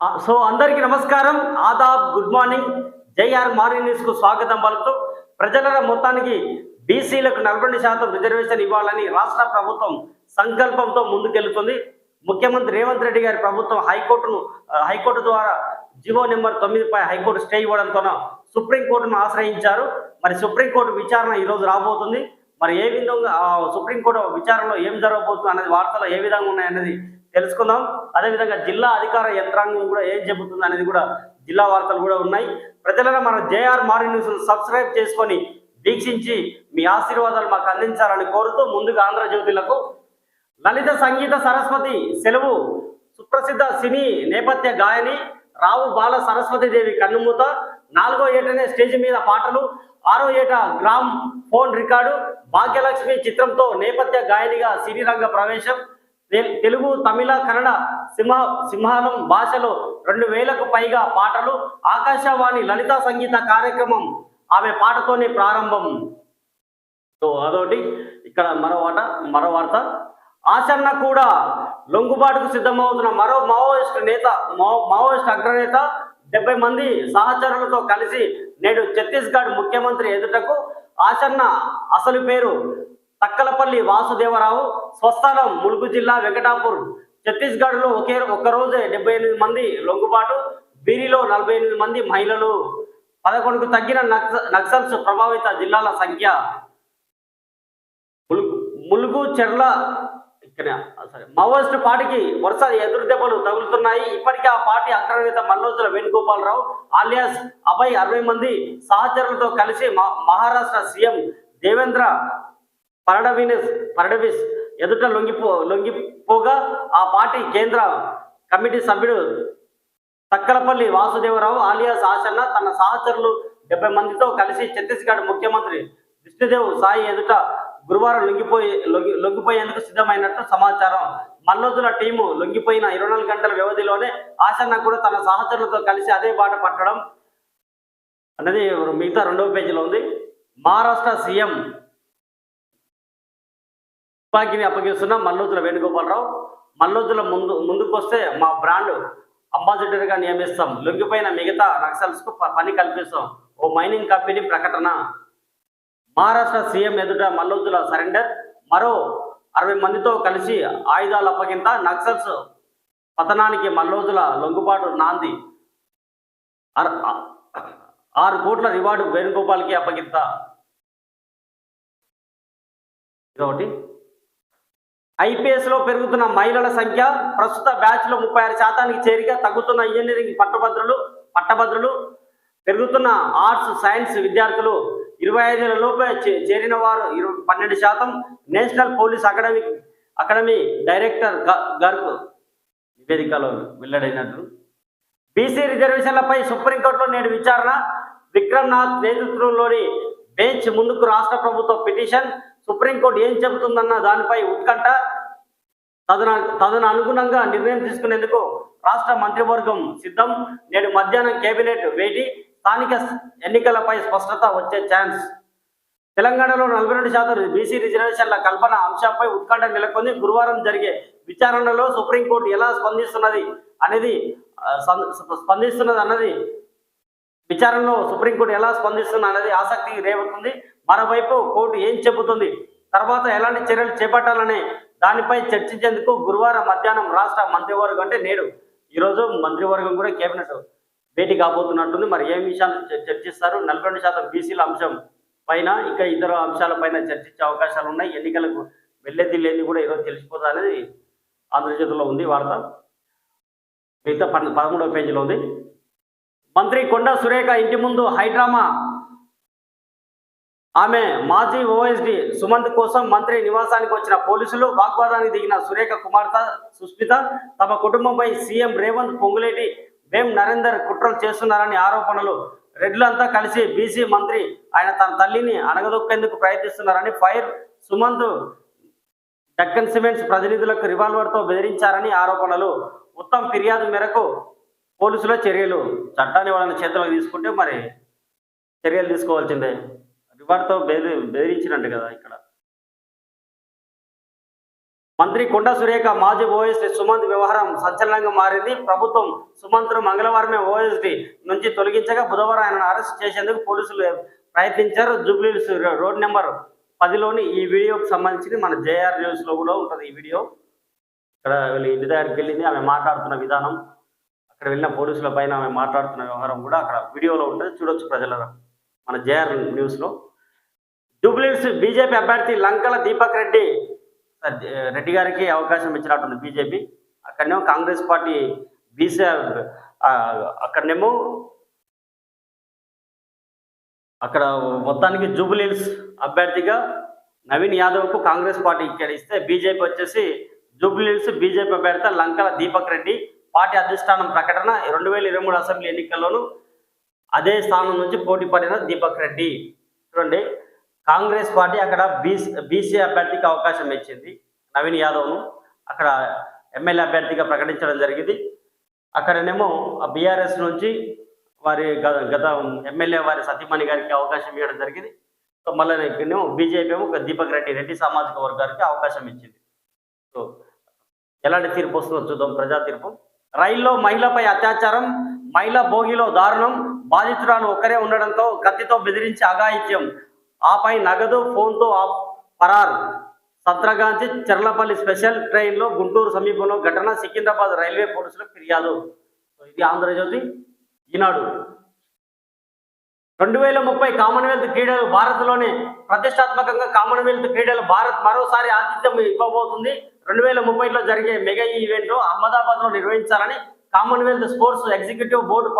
So అందరికీ నమస్కారం. ఆదాబ్ గుడ్ మార్నింగ్. జైఆర్ మార్నింగ్ న్యూస్కు స్వాగతం పలుకుతూ ప్రజల మొత్తానికి బీసీలకు నలభై శాతం రిజర్వేషన్ ఇవ్వాలని రాష్ట్ర ప్రభుత్వం సంకల్పంతో ముందుకెళ్తుంది. ముఖ్యమంత్రి రేవంత్ రెడ్డి గారి ప్రభుత్వం హైకోర్టును హైకోర్టు ద్వారా జివో నెంబర్ తొమ్మిదిపై హైకోర్టు స్టే ఇవ్వడంతో సుప్రీంకోర్టును ఆశ్రయించారు. మరి సుప్రీంకోర్టు విచారణ ఈరోజు రాబోతుంది. మరి ఏ విధంగా సుప్రీంకోర్టు విచారణలో ఏం జరగబోతుంది అనేది వార్తలు ఏ విధంగా ఉన్నాయనేది తెలుసుకుందాం. అదేవిధంగా జిల్లా అధికార యంత్రాంగం కూడా ఏం చెబుతుంది అనేది కూడా జిల్లా వార్తలు కూడా ఉన్నాయి. ప్రజలను మన జేఆర్ మార్నింగ్ న్యూస్ను సబ్స్క్రైబ్ చేసుకొని వీక్షించి మీ ఆశీర్వాదాలు మాకు అందించాలని కోరుతూ ముందుగా ఆంధ్రజ్యోతులకు లలిత సంగీత సరస్వతి సెలవు. సుప్రసిద్ధ సినీ నేపథ్య గాయని రావు బాల సరస్వతి దేవి కన్నుమూత. నాలుగో ఏటనే స్టేజ్ మీద పాటలు. ఆరో ఏట గ్రామ్ ఫోన్ రికార్డు. భాగ్యలక్ష్మి చిత్రంతో నేపథ్య గాయనిగా సినీ రంగ ప్రవేశం. తెలుగు తమిళ కన్నడ సింహ సింహాలం భాషలో రెండు వేలకు పైగా పాటలు ఆకాశవాణి లలిత సంగీత కార్యక్రమం ఆమె పాటతోనే ప్రారంభం. సో అదొకటి. ఇక్కడ మరో వాట మరో వార్త. ఆచరణ కూడా లొంగుబాటుకు సిద్ధమవుతున్న మరో మావోయిస్ట్ నేత మావో- మావోయిస్ట్ అగ్రనేత డెబ్బై మంది సహచరులతో కలిసి నేడు ఛత్తీస్గఢ్ ముఖ్యమంత్రి ఎదుటకు ఆచరణ అసలు పేరు తక్కలపల్లి వాసుదేవరావు స్వస్థలం ములుగు జిల్లా వెంకటాపూర్. ఛత్తీస్గఢ్లో ఒకే ఒక్కరోజే డెబ్బై ఎనిమిది మంది లొంగుబాటు బీరిలో నలభై ఎనిమిది మంది మహిళలు. పదకొండుకు తగ్గిన నక్స నక్సల్స్ ప్రభావిత జిల్లాల సంఖ్య. ములుగు ములుగు చెర్ల ఇక్కడ సరే మావోయిస్టు పార్టీకి వరుస ఎదురు దెబ్బలు తగులుతున్నాయి. ఇప్పటికే ఆ పార్టీ అగ్రనేత మల్లోజుల వేణుగోపాలరావు ఆలియాస్ అభయ్ అరవై మంది సహచరులతో కలిసి మహారాష్ట్ర సీఎం దేవేంద్ర పరడవినెస్ పరడవిస్. ఎదుట లొంగిపో లొంగిపోగా ఆ పార్టీ కేంద్ర కమిటీ సభ్యుడు తక్కలపల్లి వాసుదేవరావు ఆలియాస్ ఆశన్న తన సహచరులు డెబ్బై మందితో కలిసి ఛత్తీస్గఢ్ ముఖ్యమంత్రి విష్ణుదేవ్ సాయి ఎదుట గురువారం లొంగిపోయి లొంగి- లొంగిపోయేందుకు సిద్ధమైనట్టు సమాచారం. మల్లోజుల టీము లొంగిపోయిన ఇరవై నాలుగు గంటల వ్యవధిలోనే ఆశన్న కూడా తన సహచరులతో కలిసి అదే బాట పట్టడం అనేది మిగతా రెండవ పేజీలో ఉంది. మహారాష్ట్ర సీఎం తుపాకీని అప్పగిస్తున్న మల్లోజుల వేణుగోపాలరావు. మల్లోజుల ముందు ముందుకు వస్తే మా బ్రాండ్ అంబాసిడర్గా నియమిస్తాం. లొంగిపోయిన మిగతా నక్సల్స్కు ప- పని కల్పిస్తాం. ఓ మైనింగ్ కంపెనీ ప్రకటన. మహారాష్ట్ర సీఎం ఎదుట మల్లోజుల సరెండర్. మరో అరవై మందితో కలిసి ఆయుధాలు అప్పగింత నక్సల్స్ పతనానికి మల్లోజుల లొంగుబాటు నాంది. ఆరు కోట్ల రివార్డు వేణుగోపాల్కి అప్పగింత. ఇదొకటి. ఐపీఎస్లో పెరుగుతున్న మహిళల సంఖ్య ప్రస్తుత బ్యాచ్లో ముప్పై ఆరు శాతానికి చేరిక తగ్గుతున్న ఇంజనీరింగ్ పట్టభద్రులు పట్టభద్రులు పెరుగుతున్న ఆర్ట్స్ సైన్స్ విద్యార్థులు ఇరవై ఐదేళ్ళ లోపే చేరిన వారు ఇరవై పన్నెండు శాతం. National police academy academy director గ- గర్గ్ నివేదికలో వెల్లడైనట్లు బీసీ రిజర్వేషన్లపై సుప్రీంకోర్టులో నేడు విచారణ. విక్రమ్నాథ్ నేతృత్వంలోని బెంచ్ ముందుకు రాష్ట్ర ప్రభుత్వ పిటిషన్. సుప్రీంకోర్టు ఏం చెబుతుందన్న దానిపై ఉత్కంఠ తదన తదను అనుగుణంగా నిర్ణయం తీసుకునేందుకు రాష్ట్ర మంత్రివర్గం సిద్ధం. నేడు మధ్యాహ్నం కేబినెట్ వేటి స్థానిక ఎన్నికలపై స్పష్టత వచ్చే ఛాన్స్. తెలంగాణలో నలభై రెండు శాతం బీసీ రిజర్వేషన్ల కల్పన అంశంపై ఉత్కంఠ నెలకొంది. గురువారం జరిగే విచారణలో సుప్రీంకోర్టు ఎలా స్పందిస్తున్నది అనేది స్పందిస్తున్నది అన్నది విచారణలో సుప్రీంకోర్టు ఎలా స్పందిస్తుంది అనేది ఆసక్తి రేపుతుంది మరోవైపు కోర్టు ఏం చెబుతుంది? తర్వాత ఎలాంటి చర్యలు చేపట్టాలనే దానిపై చర్చించేందుకు గురువారం మధ్యాహ్నం రాష్ట్ర మంత్రివర్గం అంటే నేడు. ఈరోజు మంత్రివర్గం కూడా కేబినెట్ భేటీ కాబోతున్నట్టుంది. మరి ఏం విషయాలు చ- చర్చిస్తారు? నలభై రెండు శాతం బీసీల అంశం పైన ఇంకా ఇతర అంశాలపైన చర్చించే అవకాశాలు ఉన్నాయి. ఎన్నికలకు వెళ్ళేది లేని కూడా ఈరోజు తెలిసిపోతా అనేది ఆంధ్రజ్యోతిలో ఉంది వార్త. మిగతా పదమూడవ పేజీలో ఉంది. మంత్రి కొండ సురేఖ ఇంటి ముందు హైడ్రామా ఆమె మాజీ ఓఎస్డి సుమంత్ కోసం మంత్రి నివాసానికి వచ్చిన పోలీసులు వాగ్వాదానికి దిగిన సురేఖ కుమార్తె సుస్మిత తమ కుటుంబంపై సీఎం రేవంత్ పొంగులేటి వేం నరేందర్ కుట్రలు చేస్తున్నారని ఆరోపణలు. రెడ్లంతా కలిసి బీసీ మంత్రి ఆయన తన తల్లిని అణగదొక్కేందుకు ప్రయత్నిస్తున్నారని ఫైర్ సుమంత్ డక్కన్ సిమెంట్స్ ప్రతినిధులకు రివాల్వర్తో బెదిరించారని ఆరోపణలు. ఉత్తమ్ ఫిర్యాదు మేరకు పోలీసుల చర్యలు చట్టాన్ని వాళ్ళని చేతులకు తీసుకుంటే మరి చర్యలు తీసుకోవాల్సిందే. రివార్డ్తో బెదిరి బెదిరించినట్టు కదా ఇక్కడ. మంత్రి కొండ సురేఖ మాజీ ఓఎస్డీ సుమంత్ వ్యవహారం సంచలనంగా మారింది. ప్రభుత్వం సుమంత్ను మంగళవారమే ఓఎస్డీ నుంచి తొలగించగా బుధవారం ఆయనను అరెస్ట్ చేసేందుకు పోలీసులు ప్రయత్నించారు. జూబ్లీస్ రోడ్ నెంబర్ పదిలోని ఈ వీడియోకి సంబంధించి మన జేఆర్ న్యూస్లో కూడా ఉంటుంది ఈ వీడియో. ఇక్కడ వీళ్ళు ఇంటి దగ్గరికి వెళ్ళింది ఆమె మాట్లాడుతున్న విధానం. అక్కడ వెళ్ళిన పోలీసుల పైన ఆమె మాట్లాడుతున్న వ్యవహారం కూడా అక్కడ వీడియోలో ఉంటుంది. చూడొచ్చు ప్రజల మన జేఆర్ న్యూస్లో. లో బీజేపీ అభ్యర్థి లంకల దీపక్ రెడ్డి రెడ్డి గారికి అవకాశం ఇచ్చినట్టుంది బీజేపీ. అక్కడనేమో కాంగ్రెస్ పార్టీ బీసీ అక్కడనేమో అక్కడ మొత్తానికి జూబ్లీహిల్స్ అభ్యర్థిగా నవీన్ యాదవ్కు కాంగ్రెస్ పార్టీ ఇక్కడ ఇస్తే బీజేపీ వచ్చేసి జూబ్లీహిల్స్ బీజేపీ అభ్యర్థి లంకల దీపక్ రెడ్డి. పార్టీ అధిష్టానం ప్రకటన రెండు వేల ఇరవై మూడు అసెంబ్లీ ఎన్నికల్లోనూ అదే స్థానం నుంచి పోటీ పడిన దీపక్ రెడ్డి. చూడండి కాంగ్రెస్ పార్టీ అక్కడ బీసీ బీసీ అభ్యర్థికి అవకాశం ఇచ్చింది. నవీన్ యాదవ్ను అక్కడ ఎమ్మెల్యే అభ్యర్థిగా ప్రకటించడం జరిగింది. అక్కడనేమో బీఆర్ఎస్ నుంచి వారి గ- గత ఎమ్మెల్యే వారి సతీమణి గారికి అవకాశం ఇవ్వడం జరిగింది. సో మళ్ళీ ఇక్కడనేమో బీజేపీ ఏమో ఒక దీపక్ రెడ్డి రెడ్డి సామాజిక వర్గానికి అవకాశం ఇచ్చింది. సో ఎలాంటి తీర్పు వస్తుందో చూద్దాం ప్రజా తీర్పు. రైల్లో మహిళపై అత్యాచారం మహిళ భోగిలో దారుణం బాధితురాలు ఒక్కరే ఉండడంతో కత్తితో బెదిరించి అఘాయిత్యం. ఆపై నగదు ఫోన్తో ఆ పరారు. సత్రగాంచి చెర్లపల్లి స్పెషల్ ట్రైన్లో గుంటూరు సమీపంలో ఘటన సికింద్రాబాద్ రైల్వే పోలీసులకు ఫిర్యాదు. ఇది ఆంధ్రజ్యోతి ఈనాడు. రెండు వేల ముప్పై కామన్వెల్త్ క్రీడలు భారత్లోనే ప్రతిష్టాత్మకంగా కామన్వెల్త్ క్రీడలు భారత్ మరోసారి ఆతిథ్యం ఇవ్వబోతుంది. రెండు వేల ముప్పైలో జరిగే మెగా ఈవెంట్ అహ్మదాబాద్లో నిర్వహించాలని కామన్వెల్త్ స్పోర్ట్స్ ఎగ్జిక్యూటివ్ బోర్డు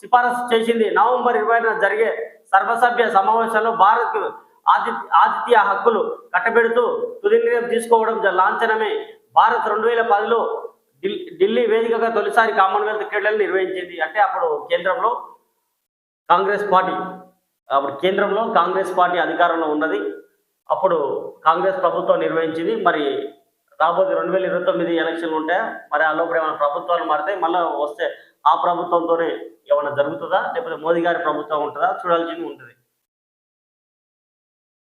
సిఫారసు చేసింది. నవంబర్ ఇరవైన జరిగే సర్వసభ్య సమావేశంలో భారత్ ఆతిథ్య ఆతిథ్య హక్కులు కట్టబెడుతూ తుది నిర్ణయం తీసుకోవడం లాంఛనమే. భారత్ రెండు వేల పదిలో ఢిల్లీ వేదికగా తొలిసారి కామన్వెల్త్ క్రీడలు నిర్వహించింది. అంటే అప్పుడు కేంద్రంలో కాంగ్రెస్ పార్టీ. అప్పుడు కేంద్రంలో కాంగ్రెస్ పార్టీ అధికారంలో ఉన్నది. అప్పుడు కాంగ్రెస్ ప్రభుత్వం నిర్వహించింది. మరి రాబోయే రెండు వేల ఇరవై తొమ్మిది ఎలక్షన్లు ఉంటాయా? మరి ఆ లోపల ఏమైనా ప్రభుత్వాలు మారితే మళ్ళీ వస్తే ఆ ప్రభుత్వంతోనే ఏమైనా జరుగుతుందా? లేకపోతే మోదీ గారి ప్రభుత్వం ఉంటుందా? చూడాల్సింది ఉంటుంది.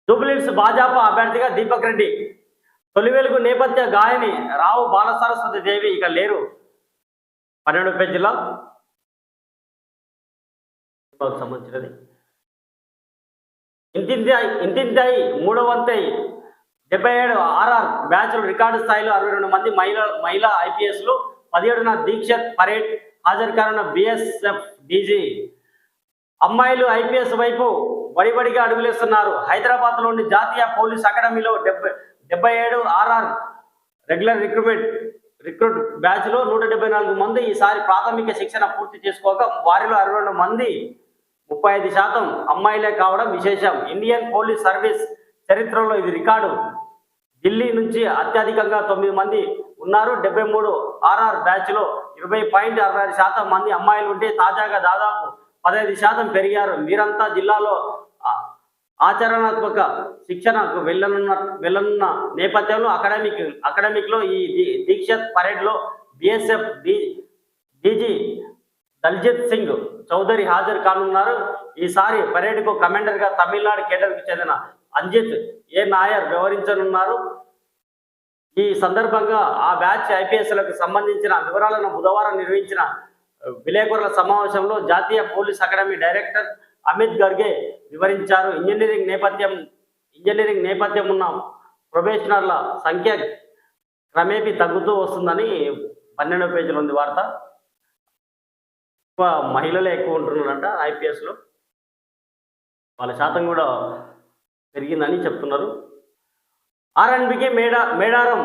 జూబ్లీహిల్స్ భాజపా అభ్యర్థిగా దీపక్ రెడ్డి. తొలి వెలుగు నేపథ్య గాయని రావు బాలసరస్వతి దేవి ఇక లేరు. పన్నెండు పేజీలో సంబంధించినది. ఇంతింతాయి ఇంతింతాయి మూడో వంతై డెబ్బై ఏడు ఆర్ఆర్ బ్యాచ్లు రికార్డు స్థాయిలో అరవై రెండు మంది మహిళ మహిళా ఐపీఎస్లు పదిహేడున దీక్షత్ పరేడ్ హాజరు కానున్న బిఎస్ఎఫ్ డీజీ అమ్మాయిలు ఐపీఎస్ వైపు వడివడిగా అడుగులేస్తున్నారు. హైదరాబాద్లోని జాతీయ పోలీస్ అకాడమీలో డెబ్బై డెబ్బై ఏడు ఆర్ఆర్ రెగ్యులర్ రిక్రూట్మెంట్ రిక్రూట్ బ్యాచ్లో నూట డెబ్బై నాలుగు మంది ఈసారి ప్రాథమిక శిక్షణ పూర్తి చేసుకోక వారిలో అరవై రెండు మంది ముప్పై ఐదు శాతం అమ్మాయిలే కావడం విశేషం. ఇండియన్ పోలీస్ సర్వీస్ చరిత్రలో ఇది రికార్డు. ఢిల్లీ నుంచి అత్యధికంగా తొమ్మిది మంది ఉన్నారు. డెబ్బై మూడు ఆర్ఆర్ బ్యాచ్లో ఇరవై పాయింట్ అరవై ఐదు శాతం మంది అమ్మాయిలు ఉంటే తాజాగా దాదాపు పదహైదు శాతం పెరిగారు. మీరంతా జిల్లాలో ఆచరణాత్మక శిక్షణకు వెళ్ళనున్న వెళ్ళనున్న నేపథ్యంలో అకాడమిక్ అకాడమిక్లో ఈ దీ- దీక్షత్ పరేడ్లో బిఎస్ఎఫ్ డీజీ దల్జిత్ సింగ్ చౌదరి హాజరు కానున్నారు. ఈసారి పరేడ్కు కమాండర్గా తమిళనాడు కేటర్కు చెందిన అంజిత్ ఏ. నాయర్ వ్యవహరించనున్నారు. ఈ సందర్భంగా ఆ బ్యాచ్ ఐపీఎస్లకు సంబంధించిన వివరాలను బుధవారం నిర్వహించిన విలేకరుల సమావేశంలో జాతీయ police academy director Amit Garg వివరించారు. ఇంజనీరింగ్ నేపథ్యం ఇంజనీరింగ్ నేపథ్యం ఉన్న ప్రొబేషనర్ల సంఖ్య క్రమేపీ తగ్గుతూ వస్తుందని పన్నెండో పేజీలో ఉంది వార్త. ఎక్కువ మహిళలే ఎక్కువ ఉంటున్నారంట ఐపీఎస్లో. వాళ్ళ శాతం కూడా పెరిగిందని చెప్తున్నారు. ఆర్ఎండ్బికి మేడా మేడారం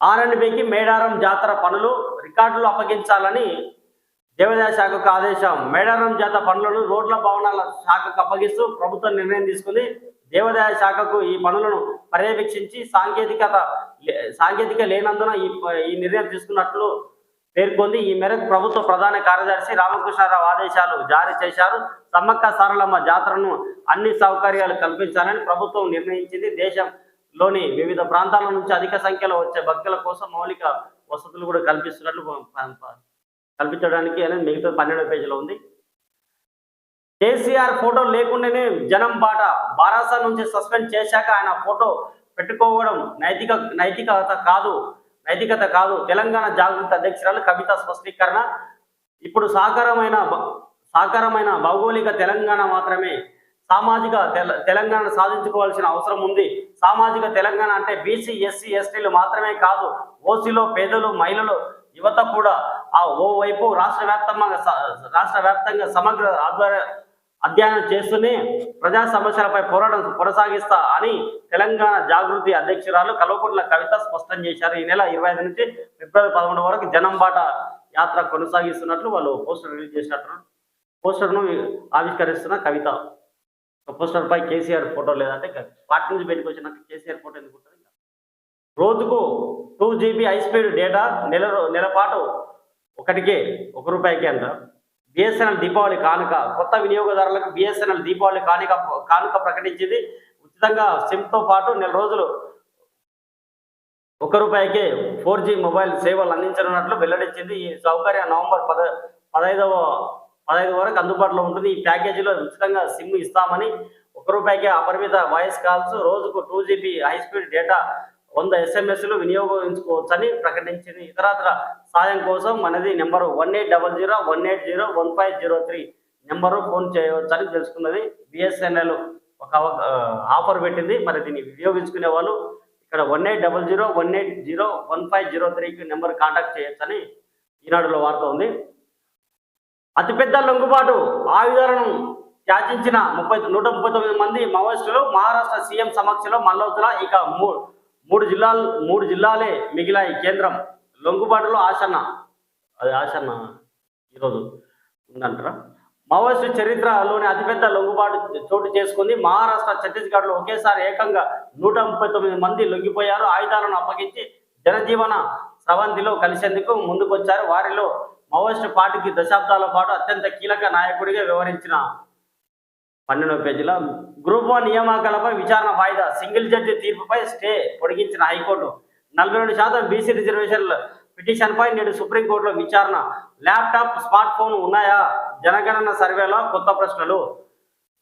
ఆర్ఎండ్బికి మేడారం జాతర పనులు రికార్డులు అప్పగించాలని దేవాదాయ శాఖకు ఆదేశం. మేడారం జాతర పనులను రోడ్ల భవనాల శాఖకు అప్పగిస్తూ ప్రభుత్వం నిర్ణయం తీసుకుని దేవాదాయ శాఖకు ఈ పనులను పర్యవేక్షించి సాంకేతికత లే- సాంకేతిక లేనందున ఈ ఈ నిర్ణయం తీసుకున్నట్లు పేర్కొంది. ఈ మేరకు ప్రభుత్వ ప్రధాన కార్యదర్శి రామకృష్ణారావు ఆదేశాలు జారీ చేశారు. సమ్మక్క సారలమ్మ జాతరను అన్ని సౌకర్యాలు కల్పించాలని ప్రభుత్వం నిర్ణయించింది. దేశంలోని వివిధ ప్రాంతాల నుంచి అధిక సంఖ్యలో వచ్చే భక్తుల కోసం మౌలిక వసతులు కూడా కల్పిస్తున్నట్లు కల్పించడానికి అనేది మిగతా పన్నెండో పేజీలో ఉంది. కేసీఆర్ ఫోటో లేకుండానే జనం బాట బారాసా నుంచి సస్పెండ్ చేశాక ఆయన ఫోటో పెట్టుకోవడం నైతిక నైతికత కాదు. నైతికత కాదు. తెలంగాణ జాగృతి అధ్యక్షురాలు కవిత స్పష్టీకరణ. ఇప్పుడు సాకారమైన సహకారమైన సాకారమైన భౌగోళిక తెలంగాణ మాత్రమే. సామాజిక తెల తెలంగాణ సాధించుకోవాల్సిన అవసరం ఉంది. సామాజిక తెలంగాణ అంటే బీసీ ఎస్సీ ఎస్టీలు మాత్రమే కాదు. ఓసీలో పేదలు మహిళలు యువత కూడా ఆ ఓవైపు రాష్ట్ర వ్యాప్తంగా రాష్ట్ర వ్యాప్తంగా సమగ్ర ఆధ్వర్య అధ్యయనం చేస్తూనే ప్రజా సమస్యలపై పోరాటం కొనసాగిస్తా అని తెలంగాణ జాగృతి అధ్యక్షురాలు కల్వకుంట్ల కవిత స్పష్టం చేశారు. ఈ నెల ఇరవై ఐదు నుంచి ఫిబ్రవరి పదమూడు వరకు జనంబాట యాత్ర కొనసాగిస్తున్నట్లు వాళ్ళు పోస్టర్ రిలీజ్ చేసినట్లు పోస్టర్ను ఆవిష్కరిస్తున్న కవిత. పోస్టర్ పై కేసీఆర్ ఫోటో లేదంటే పార్టీ నుంచి బయటకు వచ్చినాక కేసీఆర్ ఫోటో ఎందుకు ఉంటుంది రోజుకు two GB high speed data నెల నెలపాటు నెల పాటు ఒకటికే ఒక రూపాయికి అంటారు. బిఎస్ఎన్ఎల్ దీపావళి కానుక కొత్త వినియోగదారులకు బిఎస్ఎన్ఎల్ దీపావళి కానుక కానుక ప్రకటించింది. ఉచితంగా సిమ్తో పాటు నెల రోజులు ఒక రూపాయికే ఫోర్ జీ మొబైల్ సేవలు అందించనున్నట్లు వెల్లడించింది. ఈ సౌకర్యం నవంబర్ పద పదహైదవ పదహైదు వరకు అందుబాటులో ఉంటుంది. ఈ ప్యాకేజీలో ఉచితంగా సిమ్ ఇస్తామని ఒక రూపాయికే అపరిమిత వాయిస్ కాల్స్ రోజుకు two GB high speed data వంద ఎస్ఎంఎస్లు వినియోగించుకోవచ్చని ప్రకటించింది. ఇతరత్ర సాయం కోసం మనది number one eight double zero one eight zero one five zero three number phone చేయవచ్చని తెలుసుకున్నది. బిఎస్ఎన్ఎల్ ఒక ఆఫర్ పెట్టింది. మరి దీన్ని వినియోగించుకునే వాళ్ళు ఇక్కడ one eight double zero one eight zero one five zero త్రీకి నెంబర్ కాంటాక్ట్ చేయొచ్చని ఈనాడులో వార్త ఉంది అతిపెద్ద లొంగుబాటు ఆయుధాలను త్యాజించిన ముప్పై నూట ముప్పై తొమ్మిది మంది మావోయిస్టులు మహారాష్ట్ర సీఎం సమక్షంలో మల్లోతుల ఇక మూడు మూడు జిల్లాలు మూడు జిల్లాలే మిగిలాయి కేంద్రం. లొంగుబాటులో ఆసన్న అది ఆసన్న ఈరోజు ఉందంటారా? మావోయిస్టు చరిత్రలోని అతిపెద్ద లొంగుబాటు చోటు చేసుకుంది. మహారాష్ట్ర ఛత్తీస్గఢ్లో ఒకేసారి ఏకంగా నూట ముప్పై తొమ్మిది మంది లొంగిపోయారు. ఆయుధాలను అప్పగించి జనజీవన స్రవంతిలో కలిసేందుకు ముందుకొచ్చారు. వారిలో మావోయిస్టు పార్టీకి దశాబ్దాల పాటు అత్యంత కీలక నాయకుడిగా వ్యవహరించిన పన్నెండవ పేజీలో గ్రూప్ వన్ నియామకాలపై విచారణ వాయిదా. సింగిల్ జడ్జి తీర్పుపై స్టే పొడిగించిన హైకోర్టు. నలభై రెండు శాతం బీసీ రిజర్వేషన్ల పిటిషన్పై నేడు సుప్రీంకోర్టులో విచారణ. ల్యాప్టాప్ స్మార్ట్ ఫోన్ ఉన్నాయా? జనగణన సర్వేలో కొత్త ప్రశ్నలు.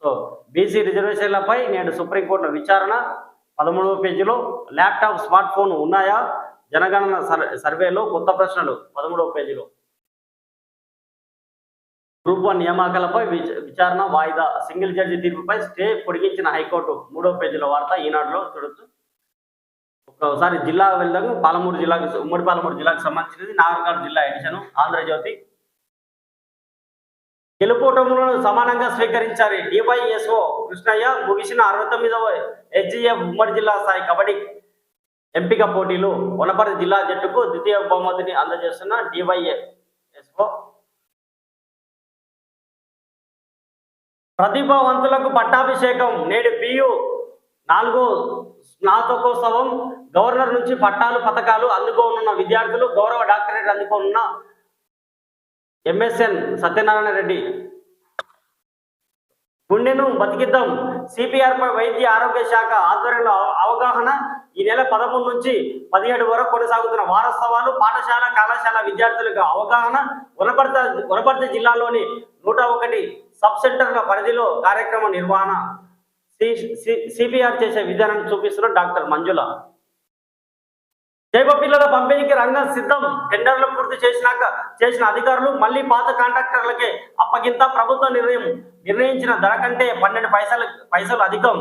సో బీసీ రిజర్వేషన్లపై నేడు సుప్రీంకోర్టులో విచారణ. పదమూడవ పేజీలో ల్యాప్టాప్ స్మార్ట్ ఫోన్ ఉన్నాయా? జనగణన సర్వేలో కొత్త ప్రశ్నలు. పదమూడవ పేజీలో. గ్రూప్ వన్ నియామకాలపై విచారణ వాయిదా సింగిల్ జడ్జి తీర్పుపై స్టే పొడిగించిన హైకోర్టు మూడో పేజీలో వార్త ఈనాడులో చూడొచ్చు. ఒకసారి జిల్లా వెళ్దాము పాలమూరు జిల్లాకు ఉమ్మడి పాలమూరు జిల్లాకు సంబంధించినది నాగర్కర్నూలు జిల్లా ఎడిషన్ ఆంధ్రజ్యోతి. గెలుపోటములను సమానంగా స్వీకరించారు డివైఎస్ఓ కృష్ణయ్య. ముగిసిన అరవై తొమ్మిదవ హెచ్జిఎఫ్ ఉమ్మడి జిల్లా స్థాయి కబడ్డీ ఎంపిక పోటీలు వనపర్తి జిల్లా జట్టుకు ద్వితీయ బహుమతిని అందజేస్తున్న డివైఎస్ఓ ప్రతిభావంతులకు పట్టాభిషేకం. నేడు పియు నాలుగో స్నాతకోత్సవం. గవర్నర్ నుంచి పట్టాలు పథకాలు అందుకోనున్న విద్యార్థులు గౌరవ డాక్టరేట్ అందుకోనున్న ఎంఎస్ఎన్ సత్యనారాయణ రెడ్డి. గుండెను బతికిద్దాం. సిపిఆర్పై వైద్య ఆరోగ్య శాఖ ఆధ్వర్యంలో అవ- అవగాహన ఈ నెల పదమూడు నుంచి పదిహేడు వరకు కొనసాగుతున్న వారోత్సవాలు పాఠశాల కళాశాల విద్యార్థులకు అవగాహన. వనపర్తి వనపర్తి జిల్లాలోని నూట ఒకటి సబ్ సెంటర్ల పరిధిలో కార్యక్రమ నిర్వహణ సిపిఆర్ చేసే విధానాన్ని చూపిస్తున్న డాక్టర్ మంజుల. జైవ పిల్లల పంపిణీకి రంగం సిద్ధం. టెండర్లు పూర్తి చేసినాక చేసిన అధికారులు మళ్ళీ పాత కాంట్రాక్టర్లకే అప్పగింత ప్రభుత్వ నిర్ణయం నిర్ణయించిన ధర కంటే పన్నెండు పైసలు పైసలు అధికం.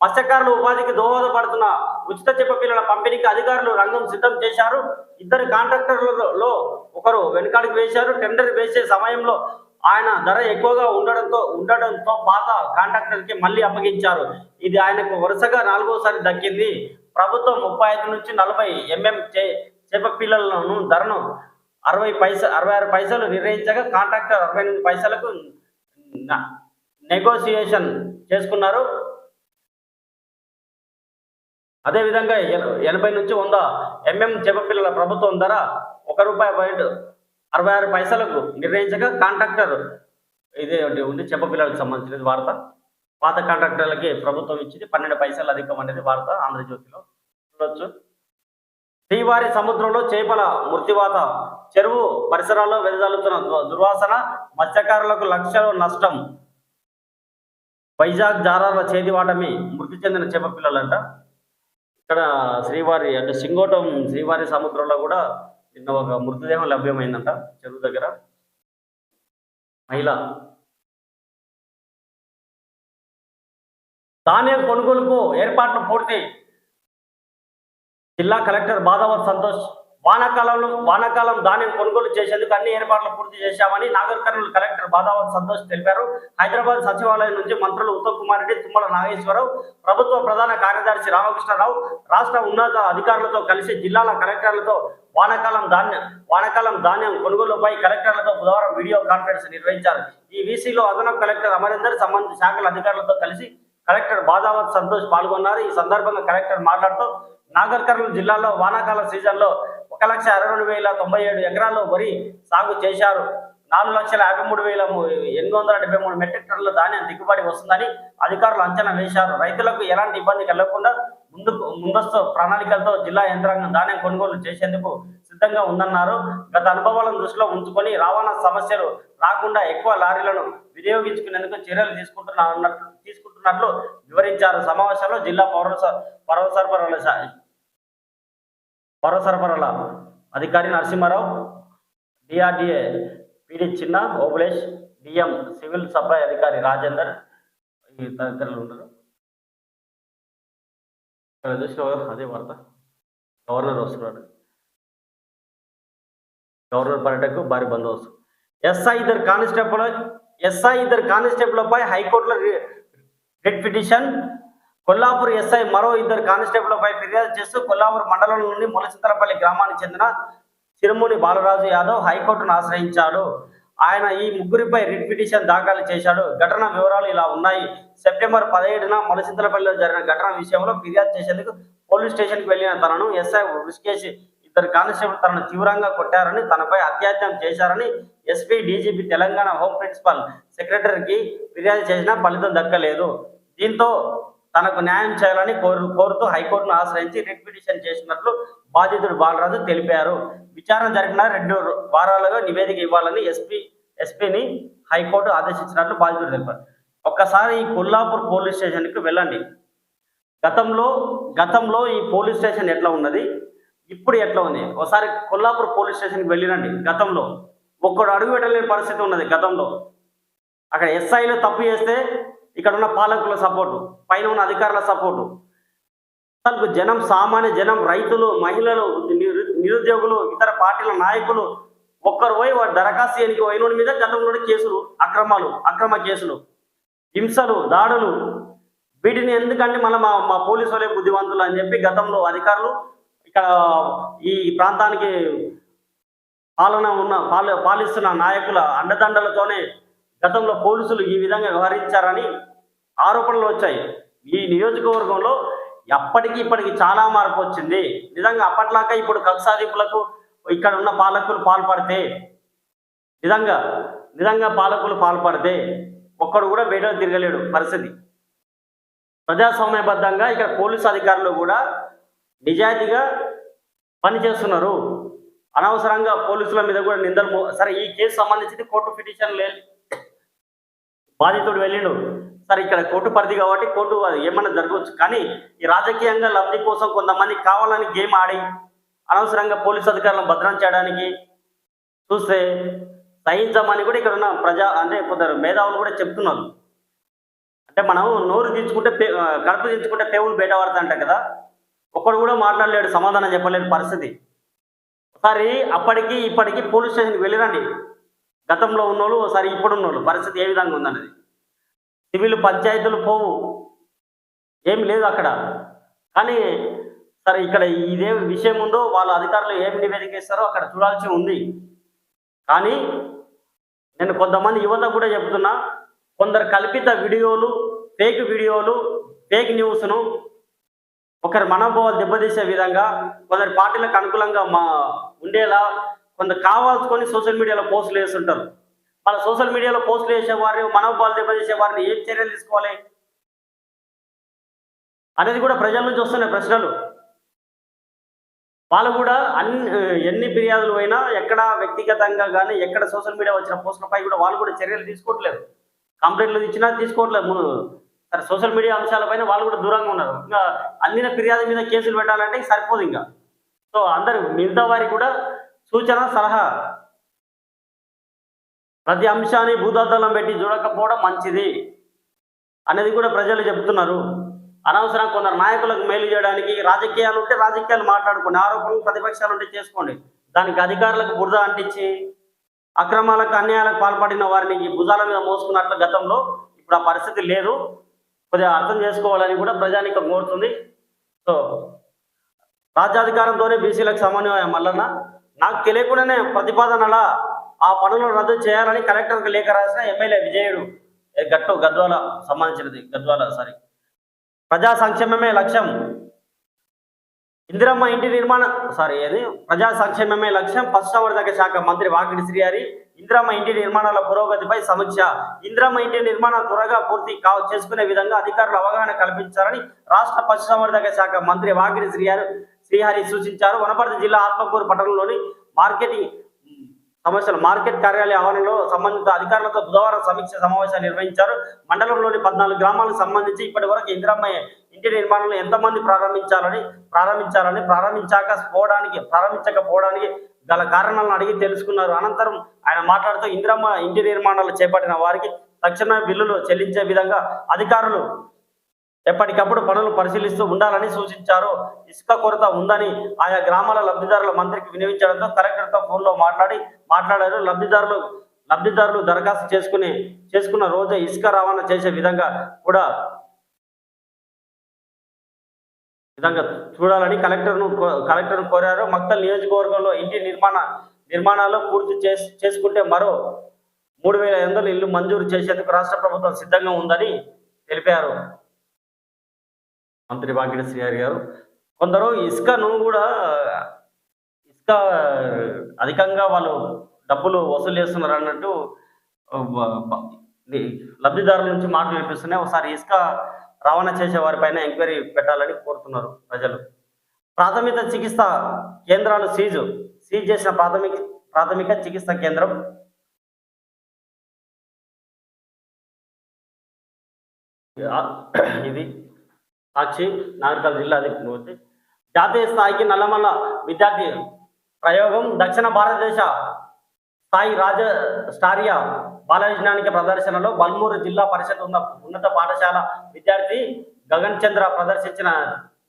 మత్స్యకారుల ఉపాధికి దోహదపడుతున్న ఉచిత చెప్ప పిల్లల పంపిణీకి అధికారులు రంగం సిద్ధం చేశారు. ఇద్దరు కాంట్రాక్టర్లలో ఒకరు వెనుకాడికి వేశారు. టెండర్ వేసే సమయంలో ఆయన ధర ఎక్కువగా ఉండడంతో ఉండడంతో పాత కాంట్రాక్టర్కి మళ్ళీ అప్పగించారు. ఇది ఆయనకు వరుసగా నాలుగోసారి దక్కింది. ప్రభుత్వం ముప్పై ఐదు నుంచి నలభై ఎంఎం చే చేప పిల్లలను ధరను అరవై పైస అరవై ఆరు పైసలు నిర్ణయించగా కాంట్రాక్టర్ అరవై ఎనిమిది పైసలకు నెగోసియేషన్ చేసుకున్నారు. అదేవిధంగా ఎనభై నుంచి వంద ఎంఎం చేప పిల్లల ప్రభుత్వం ధర ఒక రూపాయి పాయింట్ అరవై ఆరు పైసలకు నిర్ణయించగా కాంట్రాక్టర్. ఇదే ఉంది చెప్పపిల్లలకు సంబంధించినది వార్త. పాత కాంట్రాక్టర్లకి ప్రభుత్వం ఇచ్చింది పన్నెండు పైసలు అధికం అనేది వార్త ఆంధ్రజ్యోతిలో. చూడొచ్చు. శ్రీవారి సముద్రంలో చేపల మృతివాత చెరువు పరిసరాల్లో వెదజల్లుతున్న దుర్వాసన మత్స్యకారులకు లక్షల నష్టం. వైజాగ్ జారాల చేతివాటమి మృతి చెందిన చేప పిల్లలంట. ఇక్కడ శ్రీవారి అంటే సింగోటం శ్రీవారి సముద్రంలో కూడా నిన్న ఒక మృతదేహం లభ్యమైందంట చెరువు దగ్గర. మహిళ. ధాన్యం కొనుగోలుకు ఏర్పాట్లు పూర్తి. జిల్లా కలెక్టర్ బాధవత్ సంతోష్ వానాకాలంలో వానాకాలం ధాన్యం కొనుగోలు చేసేందుకు అన్ని ఏర్పాట్లు పూర్తి చేశామని నాగర్ కర్నూలు కలెక్టర్ బాదావత్ సంతోష్ తెలిపారు. హైదరాబాద్ సచివాలయం నుంచి మంత్రులు ఉత్తమ్ కుమార్ రెడ్డి తుమ్మల నాగేశ్వరరావు ప్రభుత్వ ప్రధాన కార్యదర్శి రామకృష్ణరావు రాష్ట్ర ఉన్నత అధికారులతో కలిసి జిల్లాల కలెక్టర్లతో వానాకాలం ధాన్యం వానాకాలం ధాన్యం కొనుగోలుపై కలెక్టర్లతో బుధవారం వీడియో కాన్ఫరెన్స్ నిర్వహించారు. ఈ వీసీలో అదనపు కలెక్టర్ అమరేందర్ సంబంధిత శాఖల అధికారులతో కలిసి కలెక్టర్ బాదావత్ సంతోష్ పాల్గొన్నారు. ఈ సందర్భంగా కలెక్టర్ మాట్లాడుతూ నాగర్ కర్నూలు జిల్లాలో వానాకాల సీజన్లో ఒక లక్ష అరవై వేల తొంభై ఏడు ఎకరాల్లో వరి సాగు చేశారు. నాలుగు లక్షల యాభై మూడు వేల ఎనిమిది వందల డెబ్బై మూడు మెట్రిక్ టన్నుల ధాన్యం దిగుబడి వస్తుందని అధికారులు అంచనా వేశారు. రైతులకు ఎలాంటి ఇబ్బంది కలగకుండా ముందు ముందస్తు ప్రణాళికలతో జిల్లా యంత్రాంగం ధాన్యం కొనుగోలు చేసేందుకు సిద్ధంగా ఉందన్నారు. గత అనుభవాలను దృష్టిలో ఉంచుకొని రవాణా సమస్యలు రాకుండా ఎక్కువ లారీలను వినియోగించుకునేందుకు చర్యలు తీసుకుంటున్న తీసుకుంటున్నట్లు వివరించారు. సమావేశంలో జిల్లా పౌర స- పౌర సరఫరాల పౌర సరఫరాల అధికారి నరసింహారావు డిఆర్డిఏ పిడి చిన్న ఓబులేష్ డిఎం సివిల్ సప్లై అధికారి రాజేందర్ ఈ తదితరులు ఉన్నారు. ఇక్కడ చూసిన అదే వార్త. గవర్నర్ వస్తున్నాడు. గవర్నర్ పర్యటకు భారీ బందోబస్తు. ఎస్ఐ ఇద్దరు కానిస్టేబుల్ ఎస్ఐ ఇద్దరు కానిస్టేబుల్పై హైకోర్టులో రిట్ పిటిషన్ కొల్లాపూర్ ఎస్ఐ మరో ఇద్దరు కానిస్టేబుల్పై ఫిర్యాదు చేస్తూ కొల్లాపూర్ మండలం నుండి ములచింతలపల్లి గ్రామానికి చెందిన చిరుముని బాలరాజు యాదవ్ హైకోర్టును ఆశ్రయించాడు. ఆయన ఈ ముగ్గురిపై రిట్ పిటిషన్ దాఖలు చేశాడు. ఘటన వివరాలు ఇలా ఉన్నాయి. సెప్టెంబర్ పదిహేడున మొలచింతలపల్లిలో జరిగిన ఘటన విషయంలో ఫిర్యాదు చేసేందుకు పోలీస్ స్టేషన్కి వెళ్ళిన తనను ఎస్ఐ ఋషికేష్ ఇద్దరు కానిస్టేబుల్ తనను తీవ్రంగా కొట్టారని తనపై అత్యాచారం చేశారని SP DGP Telangana home principal సెక్రటరీకి ఫిర్యాదు చేసినా ఫలితం దక్కలేదు. దీంతో తనకు న్యాయం చేయాలని కోరు కోరుతూ హైకోర్టును ఆశ్రయించి రిట్ పిటిషన్ చేసినట్లు బాధితుడు బాలరాజు తెలిపారు. విచారణ జరిగిన రెండు వారాలుగా నివేదిక ఇవ్వాలని ఎస్పీ ఎస్పీని హైకోర్టు ఆదేశించినట్లు బాధితుడు తెలిపారు. ఒక్కసారి ఈ కొల్లాపూర్ పోలీస్ స్టేషన్కి వెళ్ళండి. గతంలో గతంలో ఈ పోలీస్ స్టేషన్ ఎట్లా ఉన్నది? ఇప్పుడు ఎట్లా ఉంది? ఒకసారి కొల్లాపూర్ పోలీస్ స్టేషన్కి వెళ్ళినండి గతంలో ఒక్కడు అడుగు పెట్టలేని పరిస్థితి ఉన్నది గతంలో. అక్కడ ఎస్ఐలు తప్పు చేస్తే ఇక్కడ ఉన్న పాలకుల సపోర్టు పైన ఉన్న అధికారుల సపోర్టు. అసలు జనం సామాన్య జనం రైతులు మహిళలు నిరు- నిరుద్యోగులు ఇతర పార్టీల నాయకులు ఒక్కరు పోయి వాడు దరఖాస్తు చేయడానికి పోయిన మీద గతంలో కేసులు అక్రమాలు అక్రమ కేసులు హింసలు దాడులు. వీటిని ఎందుకంటే మళ్ళీ మా మా పోలీసు వాళ్ళే బుద్ధివంతులు అని చెప్పి గతంలో అధికారులు ఇక్కడ ఈ ప్రాంతానికి పాలన ఉన్న పాల పాలిస్తున్న నాయకుల అండదండలతోనే గతంలో పోలీసులు ఈ విధంగా వ్యవహరించారని ఆరోపణలు వచ్చాయి. ఈ నియోజకవర్గంలో అప్పటికి ఇప్పటికి చాలా మార్పు వచ్చింది. నిజంగా అప్పట్లాగా ఇప్పుడు కక్షాదింపులకు ఇక్కడ ఉన్న పాలకులు పాల్పడితే నిజంగా నిజంగా పాలకులు పాల్పడితే ఒక్కడు కూడా బయట తిరగలేడు పరిస్థితి. ప్రజాస్వామ్యబద్ధంగా ఇక్కడ పోలీసు అధికారులు కూడా నిజాయితీగా పనిచేస్తున్నారు. అనవసరంగా పోలీసుల మీద కూడా నిందలు సరే ఈ కేసు సంబంధించి కోర్టు పిటిషన్ లేదు బాధితుడు వెళ్ళిండు. సరే ఇక్కడ కోర్టు పరిధి కాబట్టి కోర్టు ఏమైనా ఏమన్నా జరగవచ్చు. కానీ ఈ రాజకీయంగా లబ్ధి కోసం కొంతమంది కావాలని గేమ్ ఆడి అనవసరంగా పోలీసు అధికారులను భద్రం చేయడానికి చూస్తే సహించమని కూడా ఇక్కడ ఉన్న ప్రజా అంటే కొందరు మేధావులు కూడా చెప్తున్నారు. అంటే మనం నోరు దించుకుంటే కడుపు దించుకుంటే పేవులు బయట పడతాంట కదా. ఒక్కడు కూడా మాట్లాడలేడు సమాధానం చెప్పలేని పరిస్థితి. ఒకసారి అప్పటికి ఇప్పటికి పోలీస్ స్టేషన్కి వెళ్ళిరండి. గతంలో ఉన్నోళ్ళు ఒకసారి ఇప్పుడు ఉన్నోళ్ళు పరిస్థితి ఏ విధంగా ఉందన్నది. సివిల్ పంచాయతీలు పోవు. ఏమి లేదు అక్కడ. కానీ సరే ఇక్కడ ఇదే విషయం ఉందో వాళ్ళ అధికారులు ఏమి నివేదిక ఇస్తారో అక్కడ చూడాల్సి ఉంది. కానీ నేను కొంతమంది యువత కూడా చెప్తున్నా కొందరు కల్పిత వీడియోలు ఫేక్ వీడియోలు ఫేక్ న్యూస్ను ఒకరి మనోభావాలు దెబ్బతీసే విధంగా కొందరి పార్టీలకు అనుకూలంగా మా ఉండేలా కొంత కావాల్సుకొని సోషల్ మీడియాలో పోస్టులు వేస్తుంటారు. వాళ్ళ సోషల్ మీడియాలో పోస్టులు వేసే వారిని మనోభావాలు దెబ్బతీసే వారిని ఏం చర్యలు తీసుకోవాలి? అనేది కూడా ప్రజల నుంచి వస్తున్నాయి ప్రశ్నలు. వాళ్ళు కూడా అన్ని ఎన్ని ఫిర్యాదులు అయినా ఎక్కడ వ్యక్తిగతంగా కానీ ఎక్కడ సోషల్ మీడియా వచ్చిన పోస్టులపై కూడా వాళ్ళు కూడా చర్యలు తీసుకోవట్లేదు. కంప్లైంట్లు ఇచ్చినా తీసుకోవట్లేదు. ముందు సరే సోషల్ మీడియా అంశాలపైన వాళ్ళు కూడా దూరంగా ఉన్నారు. ఇంకా అందిన ఫిర్యాదు మీద కేసులు పెట్టాలంటే సరిపోదు ఇంకా. సో అందరు మిగతా వారికి కూడా సూచన సలహా. ప్రతి అంశాన్ని భూతద్దలం పెట్టి చూడకపోవడం మంచిది అనేది కూడా ప్రజలు చెబుతున్నారు. అనవసరం కొందరు నాయకులకు మేలు చేయడానికి రాజకీయాలు ఉంటే రాజకీయాలు మాట్లాడుకోండి ఆరోపణలు ప్రతిపక్షాలు ఉంటే చేసుకోండి. దానికి అధికారులకు బురద అంటించి అక్రమాలకు అన్యాయాలకు పాల్పడిన వారిని ఈ భుజాల మీద మోసుకున్నట్లు గతంలో ఇప్పుడు ఆ పరిస్థితి లేదు. కొద్దిగా అర్థం చేసుకోవాలని కూడా ప్రజానికం కోరుతుంది. సో రాజ్యాధికారంతోనే బీసీలకు సమన్వయం మల్లన్న నాకు తెలియకుండానే ప్రతిపాదనల ఆ పనులను రద్దు చేయాలని కలెక్టర్కి లేఖ రాసిన ఎమ్మెల్యే విజయుడు గట్టు గద్వాల సంబంధించినది గద్వాల సారీ ప్రజా సంక్షేమమే లక్ష్యం. ఇందిరమ్మ ఇంటి నిర్మాణ సారీ అది ప్రజా సంక్షేమమే లక్ష్యం. పశుసంవర్ధక శాఖ మంత్రి వాకిటి శ్రీహరి ఇందిరమ్మ ఇంటి నిర్మాణాల పురోగతిపై సమీక్ష. ఇందిరమ్మ ఇంటి నిర్మాణం త్వరగా పూర్తి కా చేసుకునే విధంగా అధికారులు అవగాహన కల్పించాలని రాష్ట్ర పశుసంవర్ధక శాఖ మంత్రి వాకిటి శ్రీహరి శ్రీహరి సూచించారు. వనపర్తి జిల్లా ఆత్మకూరు పట్టణంలోని మార్కెటింగ్ సమస్యలు మార్కెట్ కార్యాలయ ఆవరణలో సంబంధిత అధికారులతో బుధవారం సమీక్ష సమావేశాలు నిర్వహించారు. మండలంలోని పద్నాలుగు గ్రామాలకు సంబంధించి ఇప్పటి వరకు ఇంటి నిర్మాణంలో ఎంతమంది ప్రారంభించాలని ప్రారంభించాలని ప్రారంభించాక పోవడానికి ప్రారంభించకపోవడానికి గల కారణాలను అడిగి తెలుసుకున్నారు. అనంతరం ఆయన మాట్లాడుతూ ఇందిరమ్మ ఇంటి నిర్మాణాలు చేపట్టిన వారికి తక్షణ బిల్లులు చెల్లించే విధంగా అధికారులు ఎప్పటికప్పుడు పనులు పరిశీలిస్తూ ఉండాలని సూచించారు. ఇసుక కొరత ఉందని ఆయా గ్రామాల లబ్ధిదారుల మంత్రికి వినియోగించడంతో కలెక్టర్తో ఫోన్లో మాట్లాడి మాట్లాడారు. లబ్ధిదారులు లబ్ధిదారులు దరఖాస్తు చేసుకుని చేసుకున్న రోజే ఇసుక రవాణా చేసే విధంగా కూడా విధంగా చూడాలని కలెక్టర్ను కో- కలెక్టర్ను కోరారు. మక్తల్ నియోజకవర్గంలో ఇంటి నిర్మాణ నిర్మాణాలు పూర్తి చేసుకుంటే మరో మూడు వేల ఇల్లు మంజూరు చేసేందుకు రాష్ట్ర ప్రభుత్వం సిద్ధంగా ఉందని తెలిపారు. మంత్రి వాకిటి శ్రీహరి గారు కొందరు ఇసుకను కూడా ఇసుక అధికంగా వాళ్ళు డబ్బులు వసూలు చేస్తున్నారు అన్నట్టు లబ్ధిదారుల నుంచి మాటలు వినిపిస్తున్నాయి. ఒకసారి ఇసుక రవాణా చేసే వారిపైన ఎంక్వైరీ పెట్టాలని కోరుతున్నారు ప్రజలు. ప్రాథమిక చికిత్స కేంద్రాలు సీజు సీజ్ చేసిన ప్రాథమిక ప్రాథమిక చికిత్స కేంద్రం ఇది. సాక్షి నాగరికల్ జిల్లా అధిపతి జాతీయ స్థాయికి నల్లమల్ల విద్యార్థి ప్రయోగం దక్షిణ భారతదేశ స్థాయి రాజ స్టారియా బాలవిజ్ఞానిక ప్రదర్శనలో బల్మూరు జిల్లా పరిషత్ ఉన్న ఉన్నత పాఠశాల విద్యార్థి గగన్ చంద్ర ప్రదర్శించిన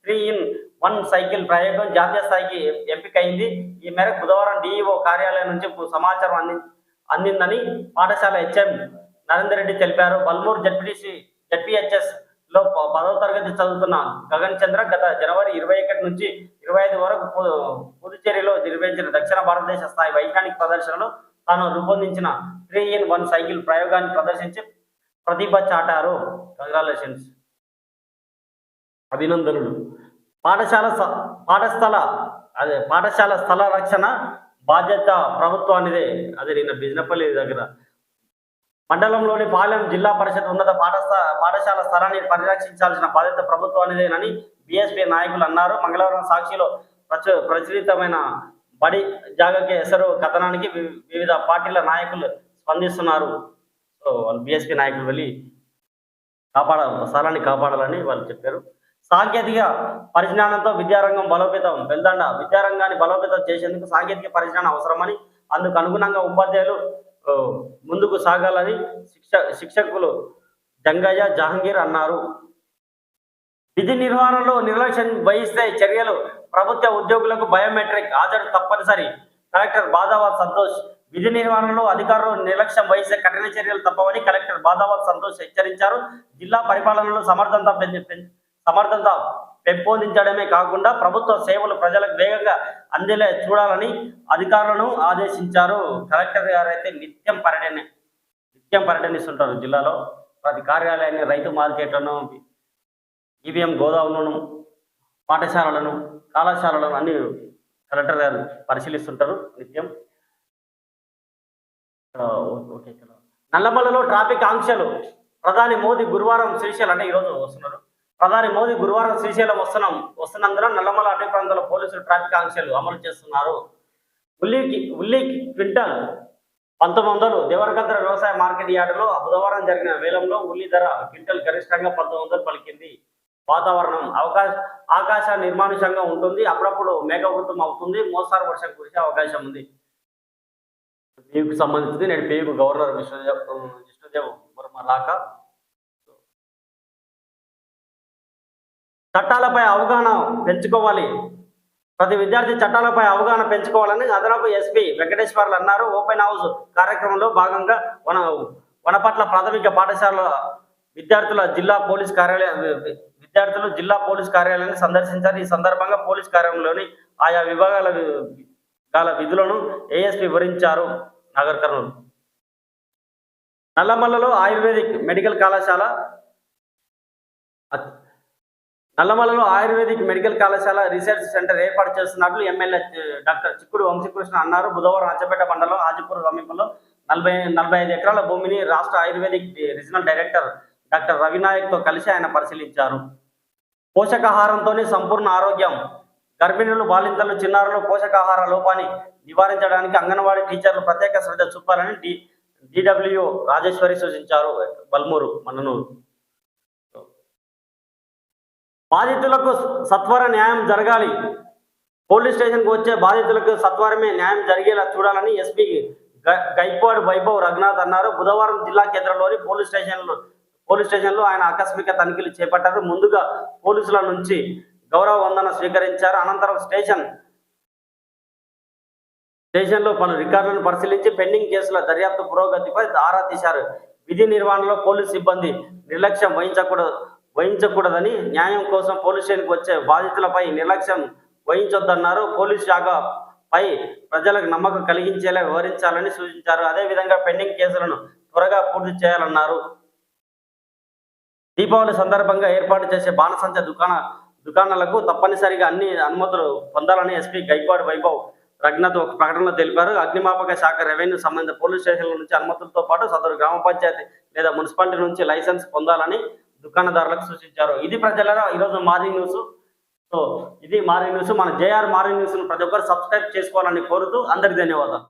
త్రీ ఇన్ వన్ సైకిల్ ప్రయోగం జాతీయ స్థాయికి ఎంపికైంది. ఈ మేరకు బుధవారం డిఈఓ కార్యాలయం నుంచి సమాచారం అంది అందిందని పాఠశాల హెచ్ఎం నరేందర్ రెడ్డి తెలిపారు. బల్మూరు జడ్పీటీసీ జడ్పీహెచ్ఎస్ లో పదవ తరగతి చదువుతున్న గగన్ చంద్ర గత జనవరి ఇరవై ఒకటి నుంచి ఇరవై ఐదు వరకు పుదుచ్చేరిలో నిర్వహించిన దక్షిణ భారతదేశ స్థాయి వైజ్ఞానిక ప్రదర్శనలో తాను రూపొందించిన త్రీ ఇన్ వన్ సైకిల్ ప్రయోగాన్ని ప్రదర్శించి ప్రతిభ చాటారు. కంగ్రాచులేషన్స్ అభినందనలు. పాఠశాల పాఠస్థల అదే పాఠశాల స్థల రక్షణ బాధ్యత ప్రభుత్వానిదే. అదే నిన్న బిజినపల్లి దగ్గర మండలంలోని పాలెం జిల్లా పరిషత్ ఉన్నత పాఠస్థ పాఠశాల స్థలాన్ని పరిరక్షించాల్సిన బాధ్యత ప్రభుత్వానిదేనని బీఎస్పీ నాయకులు అన్నారు. మంగళవారం సాక్షిలో ప్రచు ప్రచురితమైన బడి జాగకి ఎసరు కథనానికి వివిధ పార్టీల నాయకులు స్పందిస్తున్నారు. సో వాళ్ళు బీఎస్పీ నాయకులు వెళ్ళి కాపాడ స్థలాన్ని కాపాడాలని వాళ్ళు చెప్పారు. సాంకేతిక పరిజ్ఞానంతో విద్యారంగం బలోపేతం వెళ్దండ. విద్యారంగాన్ని బలోపేతం చేసేందుకు సాంకేతిక పరిజ్ఞానం అవసరమని అందుకు అనుగుణంగా ఉపాధ్యాయులు ముందుకు సాగాలని శిక్ష శిక్షకులు జంగయ్య జహంగీర్ అన్నారు. విధి నిర్వహణలో నిర్లక్ష్యం వహిస్తే చర్యలు ప్రభుత్వ ఉద్యోగులకు బయోమెట్రిక్ హాజరు తప్పనిసరి. కలెక్టర్ బాదావత్ సంతోష్ విధి నిర్వహణలో అధికారులు నిర్లక్ష్యం వహిస్తే కఠిన చర్యలు తప్పవని కలెక్టర్ బాదావత్ సంతోష్ హెచ్చరించారు. జిల్లా పరిపాలనలో సమర్థత పెంచి- పెంపొందించడమే కాకుండా ప్రభుత్వ సేవలు ప్రజలకు వేగంగా అందేలా చూడాలని అధికారులను ఆదేశించారు. కలెక్టర్ గారు అయితే నిత్యం పర్యటన నిత్యం పర్యటనిస్తుంటారు జిల్లాలో. ప్రతి కార్యాలయాన్ని రైతు మార్కెట్లను ఈవీఎం గోదావరిలను పాఠశాలలను కళాశాలలను అన్ని కలెక్టర్ గారు పరిశీలిస్తుంటారు నిత్యం. ఓకే. నల్లమల్లలో ట్రాఫిక్ ఆంక్షలు. ప్రధాని మోదీ గురువారం శ్రీశైలం అంటే ఈరోజు వస్తున్నారు. ప్రధాని మోదీ గురువారం శ్రీశైలం వస్తున్నాం వస్తున్నందున నల్లమల అటవీ ప్రాంతంలో పోలీసులు ట్రాఫిక్ ఆంక్షలు అమలు చేస్తున్నారు. ఉల్లికి ఉల్లి క్వింటల్ పంతొమ్మిది వందలు దేవరకద్ర వ్యవసాయ మార్కెట్ యార్డులో బుధవారం జరిగిన వేలంలో ఉల్లి ధర క్వింటల్ గరిష్టంగా పంతొమ్మిది వందలు పలికింది. వాతావరణం అవకాశ ఆకాశ నిర్మానుషంగా ఉంటుంది. అప్పుడప్పుడు మేఘవృతం అవుతుంది. మోస్తారు వర్షం కురిసే అవకాశం ఉంది. పీయుకు సంబంధించింది. నేను పీయుకు గవర్నర్ విష్ణుదేవ్ విష్ణుదేవ్ వర్మ రాక చట్టాలపై అవగాహన పెంచుకోవాలి. ప్రతి విద్యార్థి చట్టాలపై అవగాహన పెంచుకోవాలని అదనపు ఎస్పీ వెంకటేశ్వర్లు అన్నారు. ఓపెన్ హౌస్ కార్యక్రమంలో భాగంగా వన వనపట్ల ప్రాథమిక పాఠశాల విద్యార్థుల జిల్లా పోలీస్ కార్యాలయం విద్యార్థులు జిల్లా పోలీస్ కార్యాలయాన్ని సందర్శించారు. ఈ సందర్భంగా పోలీస్ కార్యాలయంలోని ఆయా విభాగాల వి- గాల విధులను ఏఎస్పీ వివరించారు. నాగర్ కర్నూలు. నల్లమల్లలో ఆయుర్వేదిక్ మెడికల్ కళాశాల నల్లమలలో ఆయుర్వేదిక్ మెడికల్ కళాశాల రీసెర్చ్ సెంటర్ ఏర్పాటు చేస్తున్నట్లు ఎమ్మెల్యే డాక్టర్ చిక్కుడు వంశీకృష్ణ అన్నారు. బుధవారం అచ్చపేట మండలం హాజీపూర్ సమీపంలో నలభై నలభై ఐదు ఎకరాల భూమిని రాష్ట్ర ఆయుర్వేదిక్ రీజనల్ డైరెక్టర్ డాక్టర్ రవినాయక్తో కలిసి ఆయన పరిశీలించారు. పోషకాహారంతోనే సంపూర్ణ ఆరోగ్యం. గర్భిణులు బాలింతలు చిన్నారులు పోషకాహార లోపాన్ని నివారించడానికి అంగన్వాడీ టీచర్లు ప్రత్యేక శ్రద్ధ చూపాలని డి డిడబ్ల్యూ రాజేశ్వరి సూచించారు. బల్మూరు మన్ననూరు. బాధితులకు సత్వర న్యాయం జరగాలి. పోలీస్ స్టేషన్కి వచ్చే బాధితులకు సత్వరమే న్యాయం జరిగేలా చూడాలని ఎస్పీ గైక్వాడ్ వైభవ్ రఘునాథ్ అన్నారు. బుధవారం జిల్లా కేంద్రంలోని పోలీస్ స్టేషన్లో పోలీస్ స్టేషన్లో ఆయన ఆకస్మిక తనిఖీలు చేపట్టారు. ముందుగా పోలీసుల నుంచి గౌరవ వందన స్వీకరించారు. అనంతరం స్టేషన్ స్టేషన్లో పలు రికార్డులను పరిశీలించి పెండింగ్ కేసుల దర్యాప్తు పురోగతిపై ఆరా తీశారు. విధి నిర్వహణలో పోలీస్ సిబ్బంది నిర్లక్ష్యం వహించకూడదు. వహించకూడదని న్యాయం కోసం పోలీస్ స్టేషన్కి వచ్చే బాధితులపై నిర్లక్ష్యం వహించొద్దన్నారు. పోలీస్ శాఖపై ప్రజలకు నమ్మకం కలిగించేలా వివరించాలని సూచించారు. అదేవిధంగా పెండింగ్ కేసులను త్వరగా పూర్తి చేయాలన్నారు. దీపావళి సందర్భంగా ఏర్పాటు చేసే బాణసంచ దుకాణ దుకాణాలకు తప్పనిసరిగా అన్ని అనుమతులు పొందాలని ఎస్పీ గైక్వాడ్ వైభవ్ రఘునాథ్ ఒక ప్రకటనలో తెలిపారు. అగ్నిమాపక శాఖ రెవెన్యూ సంబంధిత పోలీస్ స్టేషన్ల నుంచి అనుమతులతో పాటు సదరు గ్రామ పంచాయతీ లేదా మున్సిపాలిటీ నుంచి లైసెన్స్ పొందాలని దుకాణదారులకు సూచించారు. ఇది ప్రజలలో ఈరోజు మార్నింగ్ న్యూస్. సో ఇది మార్నింగ్ న్యూస్. మన జేఆర్ మార్నింగ్ న్యూస్ ప్రతి ఒక్కరు సబ్స్క్రైబ్ చేసుకోవాలని కోరుతూ అందరికి ధన్యవాదాలు.